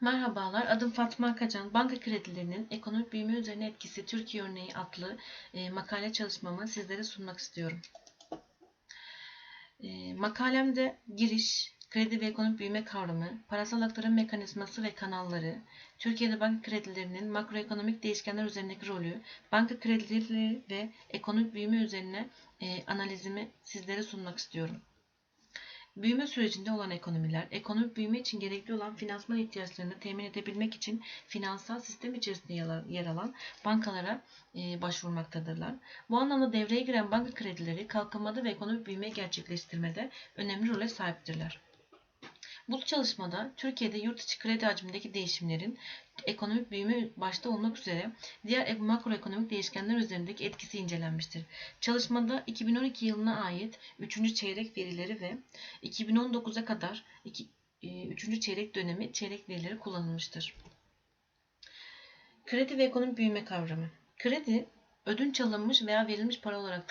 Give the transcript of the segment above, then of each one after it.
Merhabalar, adım Fatma Akacan. Banka kredilerinin ekonomik büyüme üzerine etkisi Türkiye örneği adlı e, makale çalışmamı sizlere sunmak istiyorum. E, makalemde giriş, kredi ve ekonomik büyüme kavramı, parasal aktarım mekanizması ve kanalları, Türkiye'de banka kredilerinin makroekonomik değişkenler üzerindeki rolü, banka kredileri ve ekonomik büyüme üzerine e, analizimi sizlere sunmak istiyorum. Büyüme sürecinde olan ekonomiler, ekonomik büyüme için gerekli olan finansman ihtiyaçlarını temin edebilmek için finansal sistem içerisinde yer alan bankalara e, başvurmaktadırlar. Bu anlamda devreye giren banka kredileri kalkınmada ve ekonomik büyüme gerçekleştirmede önemli role sahiptirler. Bu çalışmada Türkiye'de yurt içi kredi hacmindeki değişimlerin ekonomik büyüme başta olmak üzere diğer makroekonomik değişkenler üzerindeki etkisi incelenmiştir. Çalışmada 2012 yılına ait 3. çeyrek verileri ve 2019'a kadar 3. çeyrek dönemi çeyrek verileri kullanılmıştır. Kredi ve ekonomik büyüme kavramı. Kredi, ödünç alınmış veya verilmiş para olarak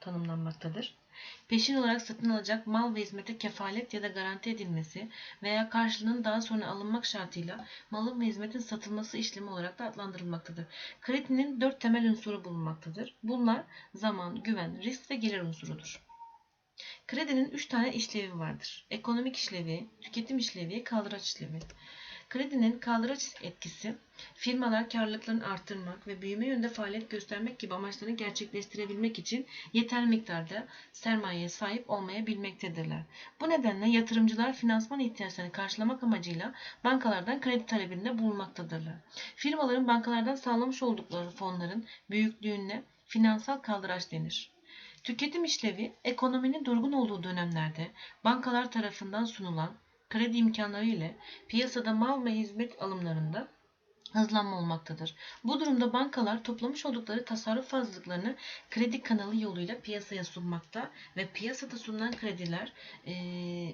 tanımlanmaktadır peşin olarak satın alacak mal ve hizmete kefalet ya da garanti edilmesi veya karşılığının daha sonra alınmak şartıyla malın ve hizmetin satılması işlemi olarak da adlandırılmaktadır. Kredinin dört temel unsuru bulunmaktadır. Bunlar zaman, güven, risk ve gelir unsurudur. Kredinin üç tane işlevi vardır. Ekonomik işlevi, tüketim işlevi, kaldıraç işlevi. Kredinin kaldıraç etkisi, firmalar karlılıklarını artırmak ve büyüme yönünde faaliyet göstermek gibi amaçlarını gerçekleştirebilmek için yeterli miktarda sermayeye sahip olmayabilmektedirler. Bu nedenle yatırımcılar finansman ihtiyaçlarını karşılamak amacıyla bankalardan kredi talebinde bulunmaktadırlar. Firmaların bankalardan sağlamış oldukları fonların büyüklüğüne finansal kaldıraç denir. Tüketim işlevi, ekonominin durgun olduğu dönemlerde bankalar tarafından sunulan kredi imkanları ile piyasada mal ve hizmet alımlarında hızlanma olmaktadır. Bu durumda bankalar toplamış oldukları tasarruf fazlalıklarını kredi kanalı yoluyla piyasaya sunmakta ve piyasada sunulan krediler e,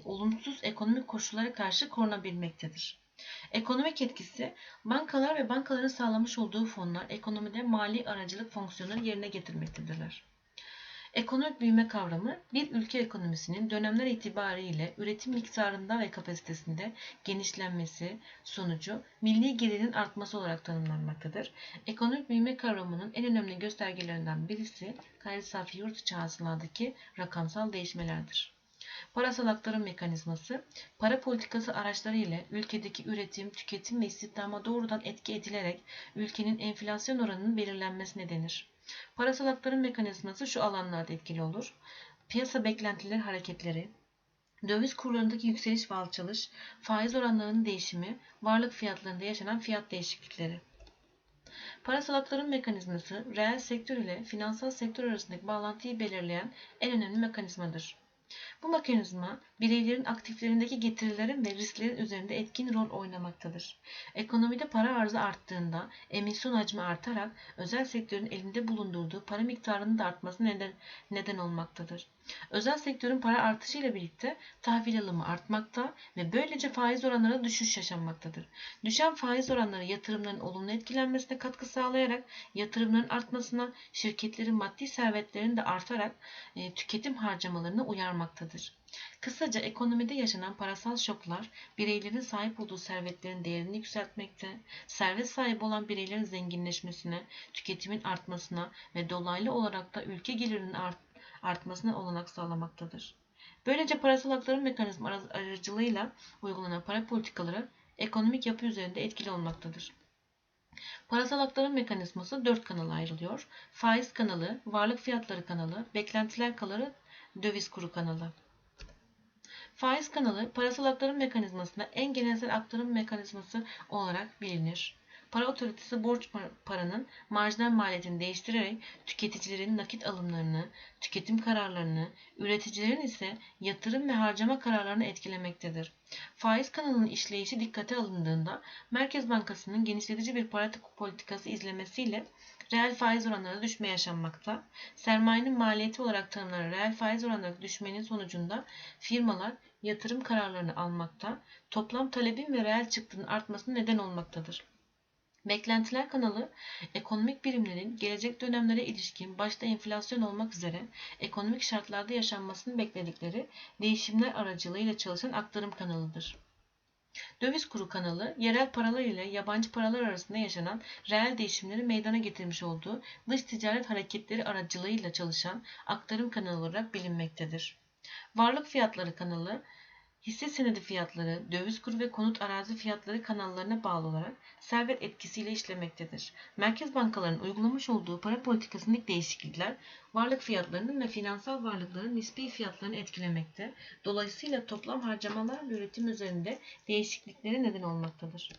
olumsuz ekonomik koşullara karşı korunabilmektedir. Ekonomik etkisi, bankalar ve bankaların sağlamış olduğu fonlar ekonomide mali aracılık fonksiyonları yerine getirmektedirler. Ekonomik büyüme kavramı bir ülke ekonomisinin dönemler itibariyle üretim miktarında ve kapasitesinde genişlenmesi sonucu milli gelirin artması olarak tanımlanmaktadır. Ekonomik büyüme kavramının en önemli göstergelerinden birisi gayri safi yurt içi hasıladaki rakamsal değişmelerdir. Parasal aktarım mekanizması, para politikası araçları ile ülkedeki üretim, tüketim ve istihdama doğrudan etki edilerek ülkenin enflasyon oranının belirlenmesine denir. Parasal aktarım mekanizması şu alanlarda etkili olur. Piyasa beklentileri hareketleri, döviz kurlarındaki yükseliş ve alçalış, faiz oranlarının değişimi, varlık fiyatlarında yaşanan fiyat değişiklikleri. Parasal aktarım mekanizması, reel sektör ile finansal sektör arasındaki bağlantıyı belirleyen en önemli mekanizmadır. Bu mekanizma bireylerin aktiflerindeki getirilerin ve risklerin üzerinde etkin rol oynamaktadır. Ekonomide para arzı arttığında emisyon hacmi artarak özel sektörün elinde bulundurduğu para miktarının da artması neden, neden olmaktadır. Özel sektörün para artışı ile birlikte tahvil alımı artmakta ve böylece faiz oranları düşüş yaşanmaktadır. Düşen faiz oranları yatırımların olumlu etkilenmesine katkı sağlayarak yatırımların artmasına, şirketlerin maddi servetlerinin de artarak e, tüketim harcamalarını uyarmaktadır. Kısaca ekonomide yaşanan parasal şoklar bireylerin sahip olduğu servetlerin değerini yükseltmekte, servet sahibi olan bireylerin zenginleşmesine, tüketimin artmasına ve dolaylı olarak da ülke gelirinin artmasına artmasına olanak sağlamaktadır. Böylece parasal aktarım mekanizma aracılığıyla uygulanan para politikaları ekonomik yapı üzerinde etkili olmaktadır. Parasal aktarım mekanizması dört kanala ayrılıyor. Faiz kanalı, varlık fiyatları kanalı, beklentiler kanalı, döviz kuru kanalı. Faiz kanalı parasal aktarım mekanizmasında en genelsel aktarım mekanizması olarak bilinir. Para otoritesi borç paranın marjinal maliyetini değiştirerek tüketicilerin nakit alımlarını, tüketim kararlarını, üreticilerin ise yatırım ve harcama kararlarını etkilemektedir. Faiz kanalının işleyişi dikkate alındığında Merkez Bankası'nın genişletici bir para politikası izlemesiyle reel faiz oranları düşme yaşanmakta. Sermayenin maliyeti olarak tanımlanan reel faiz oranları düşmenin sonucunda firmalar yatırım kararlarını almakta, toplam talebin ve reel çıktının artmasına neden olmaktadır. Beklentiler kanalı, ekonomik birimlerin gelecek dönemlere ilişkin başta enflasyon olmak üzere ekonomik şartlarda yaşanmasını bekledikleri değişimler aracılığıyla çalışan aktarım kanalıdır. Döviz kuru kanalı, yerel paralar ile yabancı paralar arasında yaşanan reel değişimleri meydana getirmiş olduğu dış ticaret hareketleri aracılığıyla çalışan aktarım kanalı olarak bilinmektedir. Varlık fiyatları kanalı, hisse senedi fiyatları, döviz kuru ve konut arazi fiyatları kanallarına bağlı olarak servet etkisiyle işlemektedir. Merkez bankalarının uygulamış olduğu para politikasındaki değişiklikler varlık fiyatlarının ve finansal varlıkların nispi fiyatlarını etkilemekte. Dolayısıyla toplam harcamalar ve üretim üzerinde değişikliklere neden olmaktadır.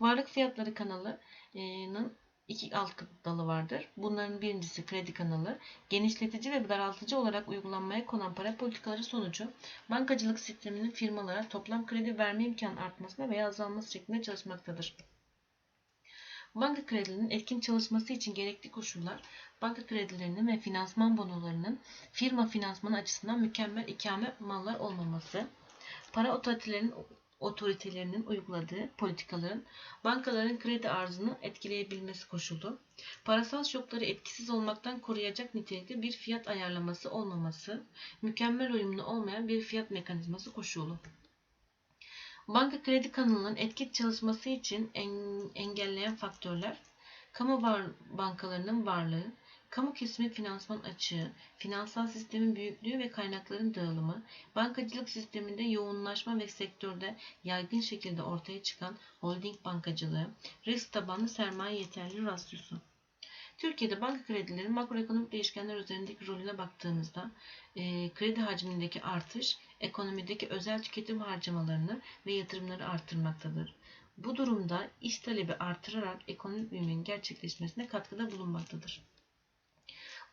Varlık fiyatları kanalının iki alt dalı vardır. Bunların birincisi kredi kanalı. Genişletici ve daraltıcı olarak uygulanmaya konan para politikaları sonucu bankacılık sisteminin firmalara toplam kredi verme imkanı artmasına veya azalması şeklinde çalışmaktadır. Banka kredilerinin etkin çalışması için gerekli koşullar, banka kredilerinin ve finansman bonolarının firma finansmanı açısından mükemmel ikame mallar olmaması, para otoritelerinin otoritelerinin uyguladığı politikaların bankaların kredi arzını etkileyebilmesi koşulu, parasal şokları etkisiz olmaktan koruyacak nitelikte bir fiyat ayarlaması olmaması, mükemmel uyumlu olmayan bir fiyat mekanizması koşulu. Banka kredi kanalının etkin çalışması için en- engelleyen faktörler, kamu bankalarının varlığı, kamu kesimi finansman açığı, finansal sistemin büyüklüğü ve kaynakların dağılımı, bankacılık sisteminde yoğunlaşma ve sektörde yaygın şekilde ortaya çıkan holding bankacılığı, risk tabanlı sermaye yeterli rasyosu. Türkiye'de banka kredilerinin makroekonomik değişkenler üzerindeki rolüne baktığımızda e, kredi hacmindeki artış ekonomideki özel tüketim harcamalarını ve yatırımları arttırmaktadır. Bu durumda iş talebi artırarak ekonomik büyümenin gerçekleşmesine katkıda bulunmaktadır.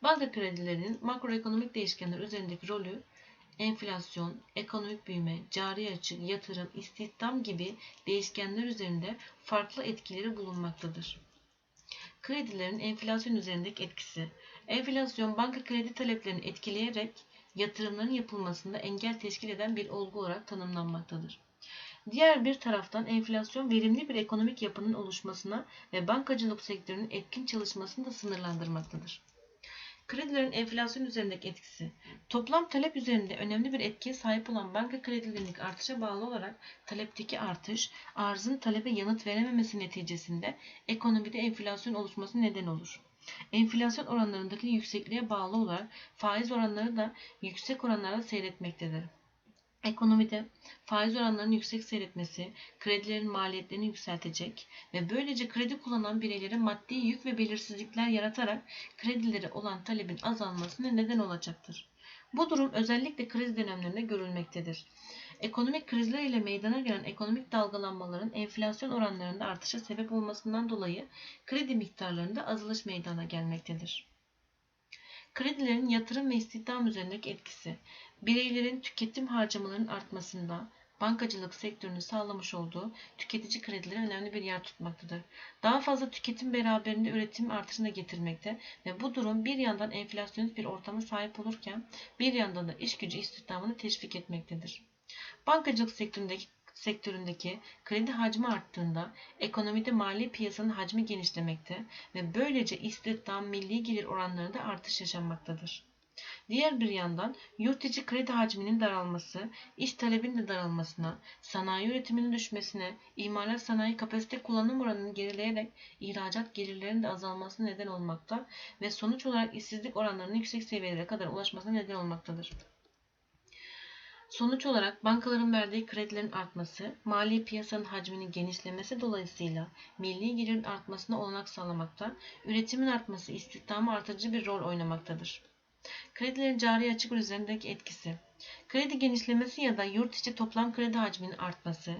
Banka kredilerinin makroekonomik değişkenler üzerindeki rolü enflasyon, ekonomik büyüme, cari açık, yatırım, istihdam gibi değişkenler üzerinde farklı etkileri bulunmaktadır. Kredilerin enflasyon üzerindeki etkisi. Enflasyon banka kredi taleplerini etkileyerek yatırımların yapılmasında engel teşkil eden bir olgu olarak tanımlanmaktadır. Diğer bir taraftan enflasyon verimli bir ekonomik yapının oluşmasına ve bankacılık sektörünün etkin çalışmasını da sınırlandırmaktadır. Kredilerin enflasyon üzerindeki etkisi. Toplam talep üzerinde önemli bir etkiye sahip olan banka kredilerindeki artışa bağlı olarak talepteki artış, arzın talebe yanıt verememesi neticesinde ekonomide enflasyon oluşması neden olur. Enflasyon oranlarındaki yüksekliğe bağlı olarak faiz oranları da yüksek oranlarda seyretmektedir. Ekonomide faiz oranlarının yüksek seyretmesi kredilerin maliyetlerini yükseltecek ve böylece kredi kullanan bireylere maddi yük ve belirsizlikler yaratarak kredileri olan talebin azalmasına neden olacaktır. Bu durum özellikle kriz dönemlerinde görülmektedir. Ekonomik krizler ile meydana gelen ekonomik dalgalanmaların enflasyon oranlarında artışa sebep olmasından dolayı kredi miktarlarında azalış meydana gelmektedir. Kredilerin yatırım ve istihdam üzerindeki etkisi, bireylerin tüketim harcamalarının artmasında bankacılık sektörünün sağlamış olduğu tüketici kredileri önemli bir yer tutmaktadır. Daha fazla tüketim beraberinde üretim artışına getirmekte ve bu durum bir yandan enflasyonist bir ortama sahip olurken bir yandan da iş gücü istihdamını teşvik etmektedir. Bankacılık sektöründeki sektöründeki kredi hacmi arttığında ekonomide mali piyasanın hacmi genişlemekte ve böylece istihdam milli gelir oranlarında artış yaşanmaktadır. Diğer bir yandan yurt içi kredi hacminin daralması, iş talebinin de daralmasına, sanayi üretiminin düşmesine, imalat sanayi kapasite kullanım oranının gerileyerek ihracat gelirlerinin de azalmasına neden olmakta ve sonuç olarak işsizlik oranlarının yüksek seviyelere kadar ulaşmasına neden olmaktadır. Sonuç olarak bankaların verdiği kredilerin artması, mali piyasanın hacminin genişlemesi dolayısıyla milli gelirin artmasına olanak sağlamakta, üretimin artması istihdamı artırıcı bir rol oynamaktadır. Kredilerin cari açık üzerindeki etkisi. Kredi genişlemesi ya da yurt içi toplam kredi hacminin artması,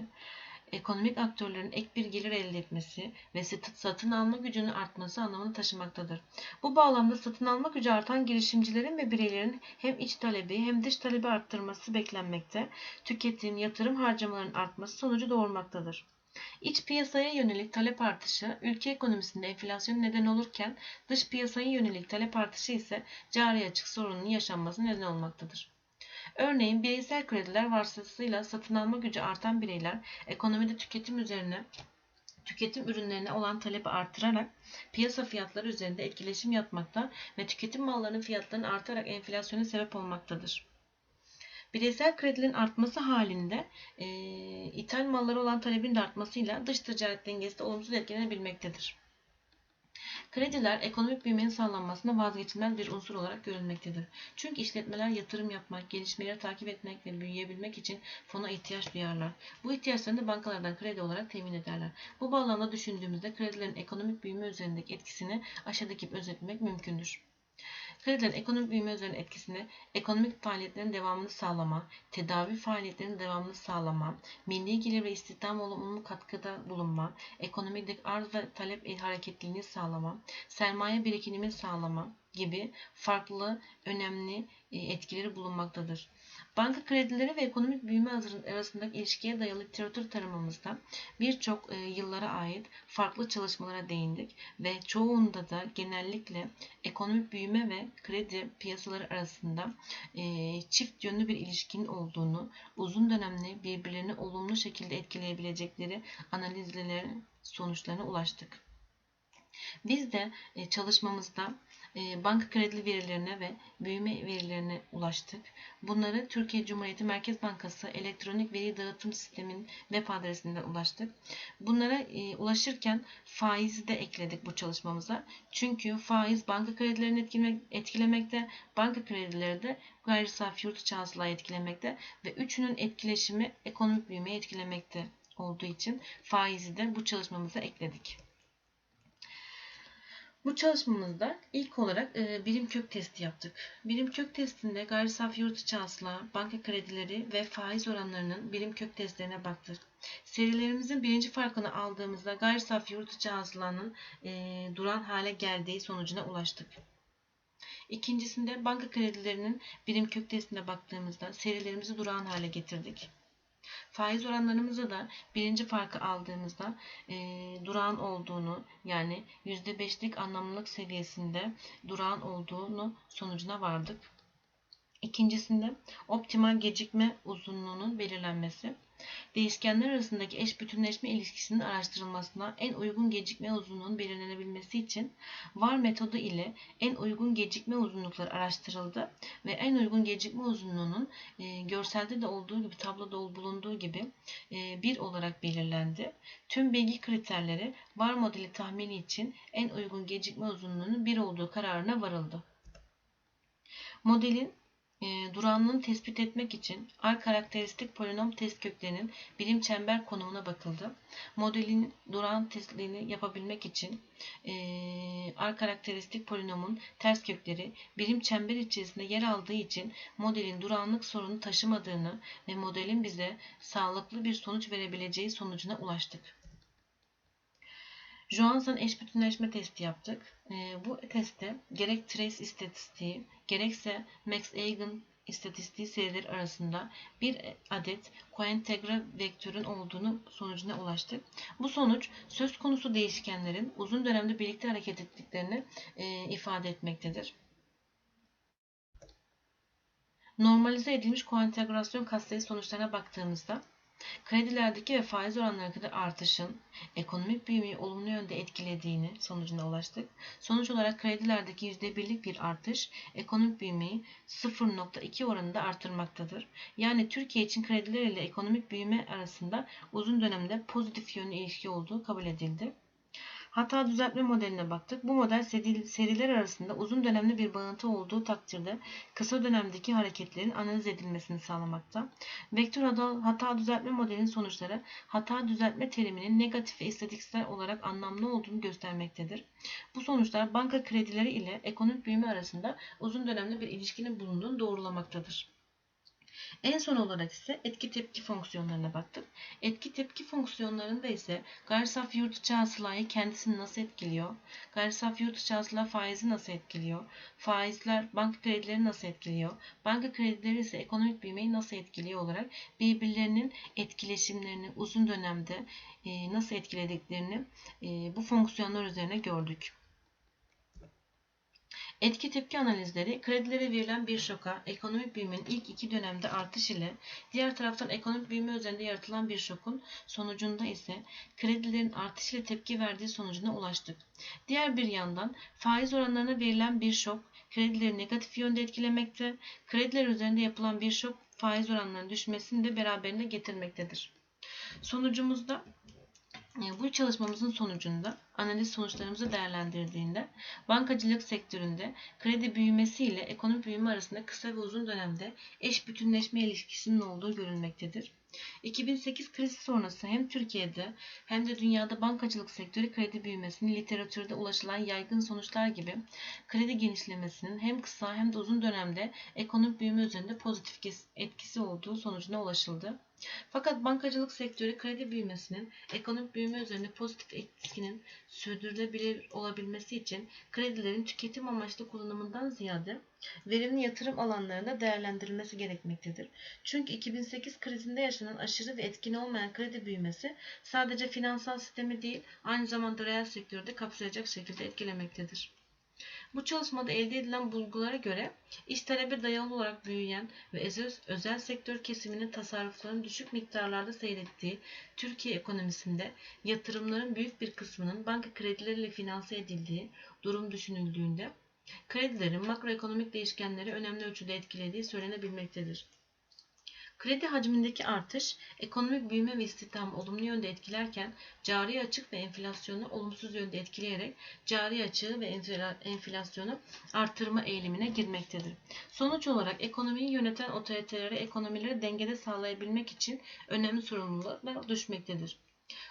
ekonomik aktörlerin ek bir gelir elde etmesi ve satın alma gücünün artması anlamını taşımaktadır. Bu bağlamda satın alma gücü artan girişimcilerin ve bireylerin hem iç talebi hem dış talebi arttırması beklenmekte, tüketim, yatırım harcamalarının artması sonucu doğurmaktadır. İç piyasaya yönelik talep artışı ülke ekonomisinde enflasyon neden olurken dış piyasaya yönelik talep artışı ise cari açık sorununun yaşanmasına neden olmaktadır. Örneğin bireysel krediler vasıtasıyla satın alma gücü artan bireyler ekonomide tüketim üzerine tüketim ürünlerine olan talebi artırarak piyasa fiyatları üzerinde etkileşim yapmakta ve tüketim mallarının fiyatlarının artarak enflasyona sebep olmaktadır. Bireysel kredilerin artması halinde e, ithal mallara olan talebin de artmasıyla dış ticaret dengesi de olumsuz etkilenebilmektedir. Krediler ekonomik büyümenin sağlanmasında vazgeçilmez bir unsur olarak görülmektedir. Çünkü işletmeler yatırım yapmak, gelişmeleri takip etmek ve büyüyebilmek için fona ihtiyaç duyarlar. Bu ihtiyaçlarını da bankalardan kredi olarak temin ederler. Bu bağlamda düşündüğümüzde kredilerin ekonomik büyüme üzerindeki etkisini aşağıdaki özetlemek mümkündür. Kredilerin ekonomik büyüme üzerine etkisini ekonomik faaliyetlerin devamını sağlama, tedavi faaliyetlerinin devamını sağlama, milli gelir ve istihdam olumlu katkıda bulunma, ekonomideki arz ve talep hareketliliğini sağlama, sermaye birikimini sağlama gibi farklı önemli e, etkileri bulunmaktadır. Banka kredileri ve ekonomik büyüme arasındaki ilişkiye dayalı literatür tarımımızda birçok e, yıllara ait farklı çalışmalara değindik ve çoğunda da genellikle ekonomik büyüme ve kredi piyasaları arasında e, çift yönlü bir ilişkinin olduğunu, uzun dönemli birbirlerini olumlu şekilde etkileyebilecekleri analizlerin sonuçlarına ulaştık. Biz de e, çalışmamızda banka kredi verilerine ve büyüme verilerine ulaştık. Bunları Türkiye Cumhuriyeti Merkez Bankası elektronik veri dağıtım sistemin web adresinden ulaştık. Bunlara e, ulaşırken faizi de ekledik bu çalışmamıza. Çünkü faiz banka kredilerini etkilemekte, banka kredileri de gayri safi yurt içi etkilemekte ve üçünün etkileşimi ekonomik büyümeyi etkilemekte olduğu için faizi de bu çalışmamıza ekledik. Bu çalışmamızda ilk olarak e, birim kök testi yaptık. Birim kök testinde gayri safi yurt içi hasıla, banka kredileri ve faiz oranlarının birim kök testlerine baktık. Serilerimizin birinci farkını aldığımızda gayri safi yurt içi hasılanın e, duran hale geldiği sonucuna ulaştık. İkincisinde banka kredilerinin birim kök testine baktığımızda serilerimizi durağan hale getirdik. Faiz oranlarımızda da birinci farkı aldığımızda e, durağan olduğunu yani %5'lik anlamlılık seviyesinde durağan olduğunu sonucuna vardık. İkincisinde optimal gecikme uzunluğunun belirlenmesi. Değişkenler arasındaki eş bütünleşme ilişkisinin araştırılmasına en uygun gecikme uzunluğunun belirlenebilmesi için VAR metodu ile en uygun gecikme uzunlukları araştırıldı ve en uygun gecikme uzunluğunun e, görselde de olduğu gibi tabloda bulunduğu gibi e, 1 olarak belirlendi. Tüm bilgi kriterleri VAR modeli tahmini için en uygun gecikme uzunluğunun 1 olduğu kararına varıldı. Modelin e, tespit etmek için R karakteristik polinom test köklerinin birim çember konumuna bakıldı. Modelin duran testlerini yapabilmek için e, R karakteristik polinomun ters kökleri birim çember içerisinde yer aldığı için modelin duranlık sorunu taşımadığını ve modelin bize sağlıklı bir sonuç verebileceği sonucuna ulaştık. Johansson eş bütünleşme testi yaptık. E, bu testte gerek trace istatistiği gerekse Max-Eigen istatistiği serileri arasında bir adet koentegre vektörün olduğunu sonucuna ulaştık. Bu sonuç söz konusu değişkenlerin uzun dönemde birlikte hareket ettiklerini e, ifade etmektedir. Normalize edilmiş koentegrasyon katsayı sonuçlarına baktığımızda Kredilerdeki ve faiz oranlarındaki artışın ekonomik büyümeyi olumlu yönde etkilediğini sonucuna ulaştık. Sonuç olarak kredilerdeki %1'lik bir artış ekonomik büyümeyi 0.2 oranında artırmaktadır. Yani Türkiye için krediler ile ekonomik büyüme arasında uzun dönemde pozitif yönlü ilişki olduğu kabul edildi. Hata düzeltme modeline baktık. Bu model seriler arasında uzun dönemli bir bağıntı olduğu takdirde kısa dönemdeki hareketlerin analiz edilmesini sağlamakta. Vektör hata düzeltme modelinin sonuçları hata düzeltme teriminin negatif ve istatistiksel olarak anlamlı olduğunu göstermektedir. Bu sonuçlar banka kredileri ile ekonomik büyüme arasında uzun dönemli bir ilişkinin bulunduğunu doğrulamaktadır. En son olarak ise etki tepki fonksiyonlarına baktık. Etki tepki fonksiyonlarında ise gayri safi yurt içi kendisini nasıl etkiliyor? Gayri safi yurt içi hasıla faizi nasıl etkiliyor? Faizler banka kredileri nasıl etkiliyor? Banka kredileri ise ekonomik büyümeyi nasıl etkiliyor olarak birbirlerinin etkileşimlerini uzun dönemde nasıl etkilediklerini bu fonksiyonlar üzerine gördük. Etki tepki analizleri kredilere verilen bir şoka, ekonomik büyümenin ilk iki dönemde artış ile diğer taraftan ekonomik büyüme üzerinde yaratılan bir şokun sonucunda ise kredilerin artış ile tepki verdiği sonucuna ulaştık. Diğer bir yandan faiz oranlarına verilen bir şok kredileri negatif yönde etkilemekte, krediler üzerinde yapılan bir şok faiz oranlarının düşmesini de beraberinde getirmektedir. Sonucumuzda bu çalışmamızın sonucunda analiz sonuçlarımızı değerlendirdiğinde bankacılık sektöründe kredi büyümesi ile ekonomik büyüme arasında kısa ve uzun dönemde eş bütünleşme ilişkisinin olduğu görülmektedir. 2008 krizi sonrası hem Türkiye'de hem de dünyada bankacılık sektörü kredi büyümesinin literatürde ulaşılan yaygın sonuçlar gibi kredi genişlemesinin hem kısa hem de uzun dönemde ekonomik büyüme üzerinde pozitif etkisi olduğu sonucuna ulaşıldı. Fakat bankacılık sektörü kredi büyümesinin ekonomik büyüme üzerinde pozitif etkinin sürdürülebilir olabilmesi için kredilerin tüketim amaçlı kullanımından ziyade verimli yatırım alanlarında değerlendirilmesi gerekmektedir. Çünkü 2008 krizinde yaşanan aşırı ve etkin olmayan kredi büyümesi sadece finansal sistemi değil aynı zamanda reel sektörü de kapsayacak şekilde etkilemektedir. Bu çalışmada elde edilen bulgulara göre iş talebe dayalı olarak büyüyen ve özel, özel sektör kesiminin tasarrufların düşük miktarlarda seyrettiği Türkiye ekonomisinde yatırımların büyük bir kısmının banka kredileriyle finanse edildiği durum düşünüldüğünde kredilerin makroekonomik değişkenleri önemli ölçüde etkilediği söylenebilmektedir. Kredi hacmindeki artış, ekonomik büyüme ve istihdamı olumlu yönde etkilerken, cari açık ve enflasyonu olumsuz yönde etkileyerek cari açığı ve enflasyonu artırma eğilimine girmektedir. Sonuç olarak ekonomiyi yöneten otoritelere ekonomileri dengede sağlayabilmek için önemli sorumluluklar düşmektedir.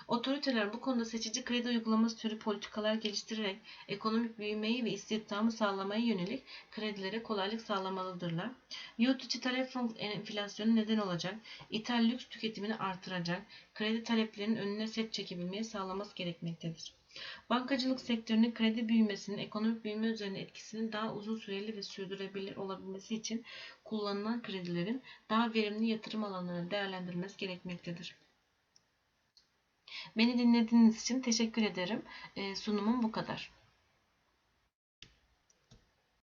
Otoriteler bu konuda seçici kredi uygulaması türü politikalar geliştirerek ekonomik büyümeyi ve istihdamı sağlamaya yönelik kredilere kolaylık sağlamalıdırlar. Yurt içi talep enflasyonu neden olacak, ithal lüks tüketimini artıracak, kredi taleplerinin önüne set çekebilmeyi sağlaması gerekmektedir. Bankacılık sektörünün kredi büyümesinin ekonomik büyüme üzerine etkisinin daha uzun süreli ve sürdürülebilir olabilmesi için kullanılan kredilerin daha verimli yatırım alanlarını değerlendirilmesi gerekmektedir. Beni dinlediğiniz için teşekkür ederim. Sunumum bu kadar.